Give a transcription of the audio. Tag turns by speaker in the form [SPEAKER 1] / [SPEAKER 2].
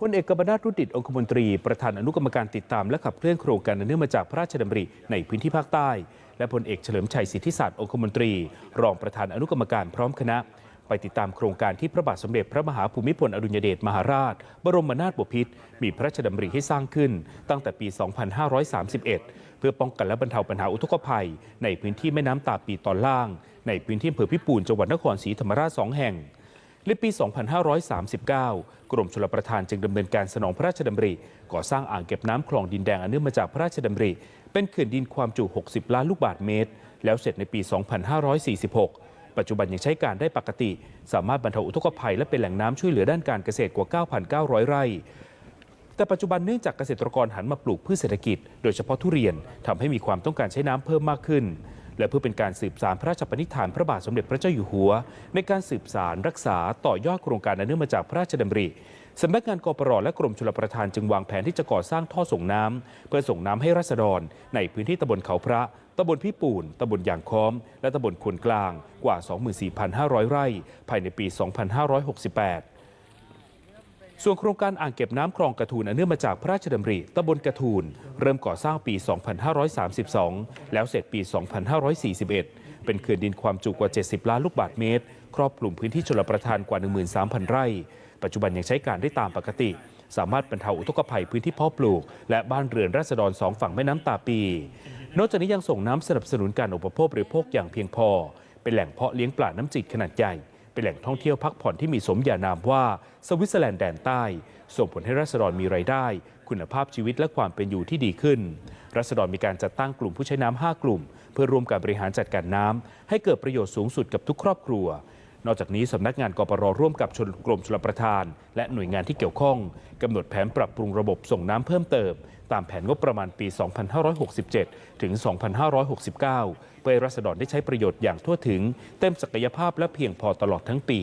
[SPEAKER 1] พลเอกกบนาถรุดิตองคมนตรี ประธานอนุกรรมการติดตามและขับเคลื่อนโครงการเนื่องมาจากพระราชดำริในพื้นที่ภาคใต้ และพลเอกเฉลิมชัยสิทธิศาสตร์องคมนตรี รองประธานอนุกรรมการพร้อมคณะ ไปติดตามโครงการที่พระบาทสมเด็จพระมหาภูมิพลอดุลยเดชมหาราช บรมนาถบพิตรมีพระราชดำริให้สร้างขึ้น ตั้งแต่ปี 2531 เพื่อป้องกันและบรรเทาปัญหาอุทกภัย ในพื้นที่แม่น้ำตาปีตอนล่าง ในพื้นที่อำเภอพิปูนจังหวัดนครศรีธรรมราชสองแห่ง ในปี 2539 กรมชลประทานจึงดำเนินการสนองพระราชดำริ ก่อสร้างอ่างเก็บน้ำคลองดินแดงอันเนื่องมาจากพระราชดำริ เป็นเขื่อนดินความจุ 60 ล้านลูกบาศก์เมตร แล้วเสร็จในปี 2546 ปัจจุบันยังใช้การได้ปกติ สามารถบรรเทาอุทกภัยและเป็นแหล่งน้ำช่วยเหลือด้านการเกษตรกว่า 9,900 ไร่แต่ปัจจุบันเนื่องจากเกษตรกรหันมาปลูกพืชเศรษฐกิจ โดยเฉพาะทุเรียนทำให้มีความต้องการใช้น้ำเพิ่มมากขึ้น และเพื่อเป็นการสืบสารพระราชปณิธานพระบาทสมเด็จพระเจ้าอยู่หัว ในการสืบสารรักษาต่อยอดโครงการอันเนื่องมาจากพระราชดำริสำนักงานกปรและกรมชลประทานจึงวางแผนที่จะก่อสร้างท่อส่งน้ำเพื่อส่งน้ำให้รัษฎร ในพื้นที่ตำบลเขาพระตำบลพิปูนตำบลยางค้อม และตำบลควนกลางกว่า 24,500 ไร่ ภายในปี 2568 ส่วนโครงการอ่างเก็บน้ำคลองกระทูนอันเนื่องมาจากพระราชดำริตำบลกระทูนเริ่มก่อสร้างปี 2532 แล้วเสร็จปี 2541 เป็นเขื่อนดินความจุกว่า 70 ล้านลูกบาศก์เมตร ครอบคลุมพื้นที่ชลประทานกว่า 13,000 ไร่ ปัจจุบันยังใช้การได้ตามปกติ สามารถบรรเทาอุทกภัยพื้นที่เพาะปลูก และบ้านเรือนราษฎรสองฝั่งแม่น้ำตาปี นอกจากนี้ยังส่งน้ำสนับสนุนการอุปโภคบริโภคอย่างเพียงพอ เป็นแหล่งเพาะเลี้ยงปลาน้ำจืดขนาดใหญ่ เป็นแหล่งท่องเที่ยวพักผ่อนที่มีสมญานามว่าสวิตเซอร์แลนด์แดนใต้ ส่งผลให้รัษฎรมีรายได้ คุณภาพชีวิตและความเป็นอยู่ที่ดีขึ้น รัษฎรมีการจัดตั้งกลุ่มผู้ใช้น้ำ5กลุ่ม เพื่อร่วมการบริหารจัดการน้ำให้เกิดประโยชน์สูงสุดกับทุกครอบครัว นอกจากนี้สำนักงานกปรร่วมกับชนกรมชลประทาน และหน่วยงานที่เกี่ยวข้องกำหนดแผนปรับปรุงระบบส่งน้ำเพิ่มเติม ตามแผนงบประมาณปี 2567 ถึง 2569 เพื่อให้รัษฎรได้ใช้ประโยชน์อย่างทั่วถึง เต็มศักยภาพและเพียงพอตลอดทั้งปี